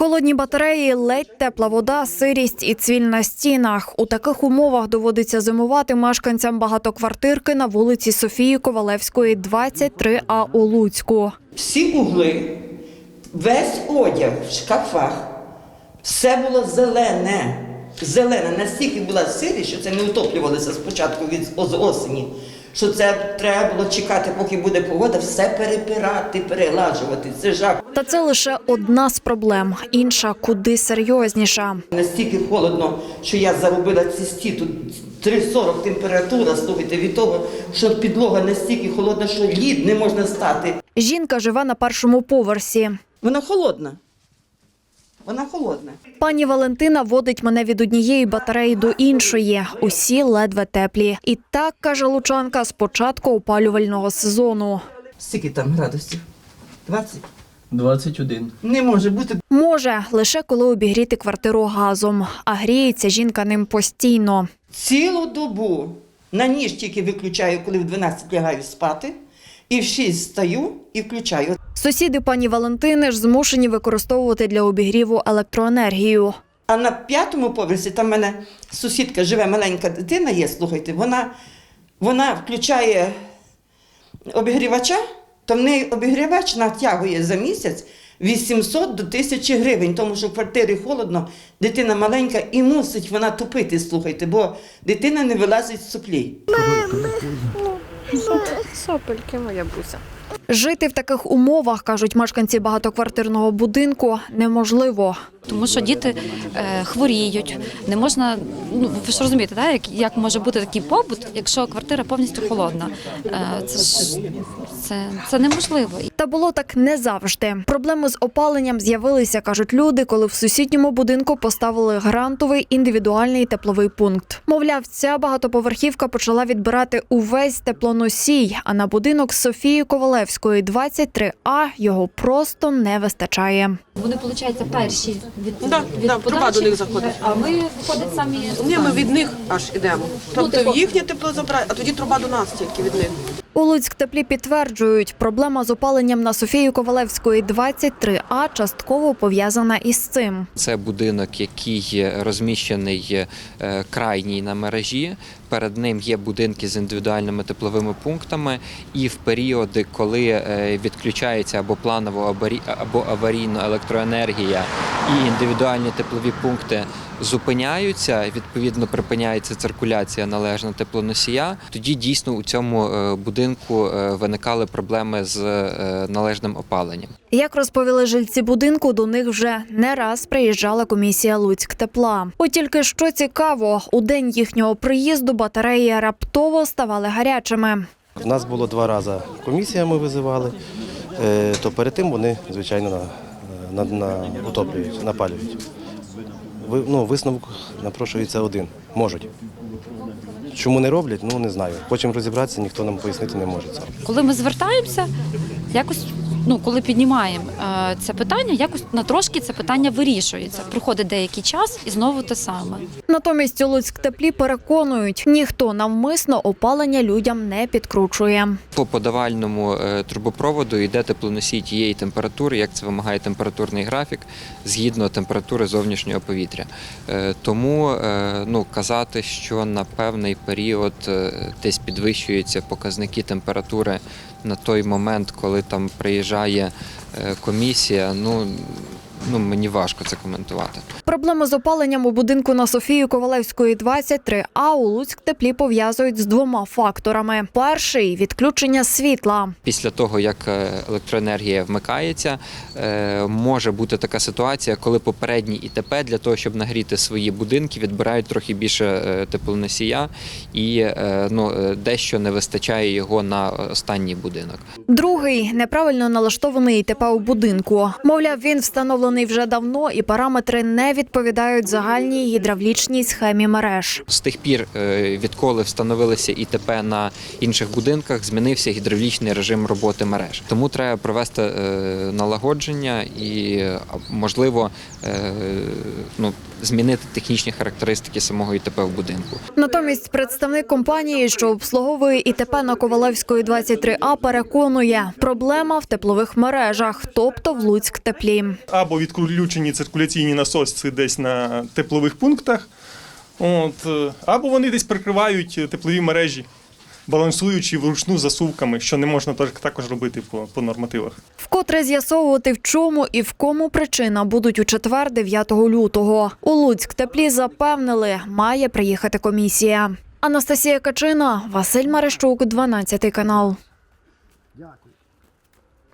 Холодні батареї, ледь тепла вода, сирість і цвіль на стінах. У таких умовах доводиться зимувати мешканцям багатоквартирки на вулиці Софії Ковалевської, 23А у Луцьку. Всі угли, весь одяг в шкафах, все було зелене. Зелене, настільки була сирість, що це не утоплювалося спочатку від з осені. Що це треба було чекати, поки буде погода, все перепирати, перелажувати. Це жах. Та це лише одна з проблем, інша куди серйозніша. Настільки холодно, що я заробила цисті, тут 3,40 температура, слухайте, від того, що підлога настільки холодна, що лід не можна стати. Жінка живе на першому поверсі. Вона холодна. Вона холодна. Пані Валентина водить мене від однієї батареї до іншої. Усі ледве теплі. І так каже Лучанка з початку опалювального сезону. Скільки там градусів? 20? 21. Не може бути. Може, лише коли обігріти квартиру газом, а гріється жінка ним постійно. Цілу добу на ніж тільки виключаю, коли в 12 лягаю спати, і в 6 стаю і включаю. Сусіди пані Валентини ж змушені використовувати для обігріву електроенергію. А на п'ятому поверсі там в мене сусідка живе, маленька дитина є, слухайте, вона, вона включає обігрівача, то в неї обігрівач натягує за місяць 800 до 1000 гривень, тому що в квартирі холодно, дитина маленька і мусить вона тупити, слухайте, бо дитина не вилазить з суплій. Сопельки моя буся. Жити в таких умовах, кажуть мешканці багатоквартирного будинку, неможливо. Тому що діти е, хворіють, не можна. Ну ви ж розумієте, да, Як, як може бути такий побут, якщо квартира повністю холодна? Е, це ж це, це неможливо. Та було так не завжди. Проблеми з опаленням з'явилися, кажуть люди, коли в сусідньому будинку поставили грантовий індивідуальний тепловий пункт. Мовляв, ця багатоповерхівка почала відбирати увесь теплоносій, а на будинок Софії Ковалевської 23А його просто не вистачає. Вони, виходить, перші від, Да, да, труба до них заходить. а ми виходить самі. Ні, ми від них аж ідемо. Тобто типу- їхнє тепло забрати, а тоді труба до нас тільки від них. У Луцьк теплі підтверджують, проблема з опаленням на Софії Ковалевської 23А частково пов'язана із цим. Це будинок, який розміщений е, крайній на мережі. Перед ним є будинки з індивідуальними тепловими пунктами, і в періоди, коли е, відключається або планово або аварійно електроенергія, і індивідуальні теплові пункти зупиняються, відповідно припиняється циркуляція належна теплоносія. Тоді дійсно у цьому е, будинку е, виникали проблеми з е, належним опаленням. Як розповіли жильці будинку, до них вже не раз приїжджала комісія Луцьк тепла. От тільки що цікаво, у день їхнього приїзду батареї раптово ставали гарячими. У нас було два рази комісія, ми визивали, е, то перед тим вони, звичайно, на, на, на утоплюють, напалюють. Ви, ну, висновок напрошується один. Можуть. Чому не роблять, ну не знаю. Хочемо розібратися, ніхто нам пояснити не може. Коли ми звертаємося, якось. Ну, коли піднімаємо е, це питання, якось на трошки це питання вирішується. Проходить деякий час і знову те саме. Натомість у Луцьк теплі переконують, ніхто навмисно опалення людям не підкручує. По подавальному е, трубопроводу йде теплоносій тієї температури, як це вимагає температурний графік, згідно температури зовнішнього повітря. Е, Тому е, ну, казати, що на певний період е, десь підвищуються показники температури на той момент, коли там приїжджає е, комісія, ну, ну мені важко це коментувати. Проблеми з опаленням у будинку на Софії Ковалевської 23, а у Луцьк теплі пов'язують з двома факторами: перший відключення світла. Після того, як е, електроенергія вмикається, е, може бути така ситуація, коли попередні ІТП для того, щоб нагріти свої будинки, відбирають трохи більше е, теплоносія і ну, дещо не вистачає його на останній будинок. Другий неправильно налаштований ІТП у будинку. Мовляв, він встановлений вже давно, і параметри не відповідають загальній гідравлічній схемі мереж. З тих пір, е, відколи встановилися ІТП на інших будинках, змінився гідравлічний режим роботи мереж. Тому треба провести е, налагодження і можливо е, ну, змінити технічні характеристики самого ІТП в будинку. Натомість представник компанії, що обслуговує ІТП на Ковалевської 23А, переконує, проблема в теплових мережах, тобто в Луцьк теплі. або відключені циркуляційні насоси десь на теплових пунктах, от, е, або вони десь прикривають теплові мережі, балансуючи вручну засувками, що не можна так- також робити по, по нормативах. Вкотре з'ясовувати, в чому і в кому причина будуть у четвер, 9 лютого. У Луцьк теплі запевнили, має приїхати комісія. Анастасія Качина, Василь Марещук, 12 канал.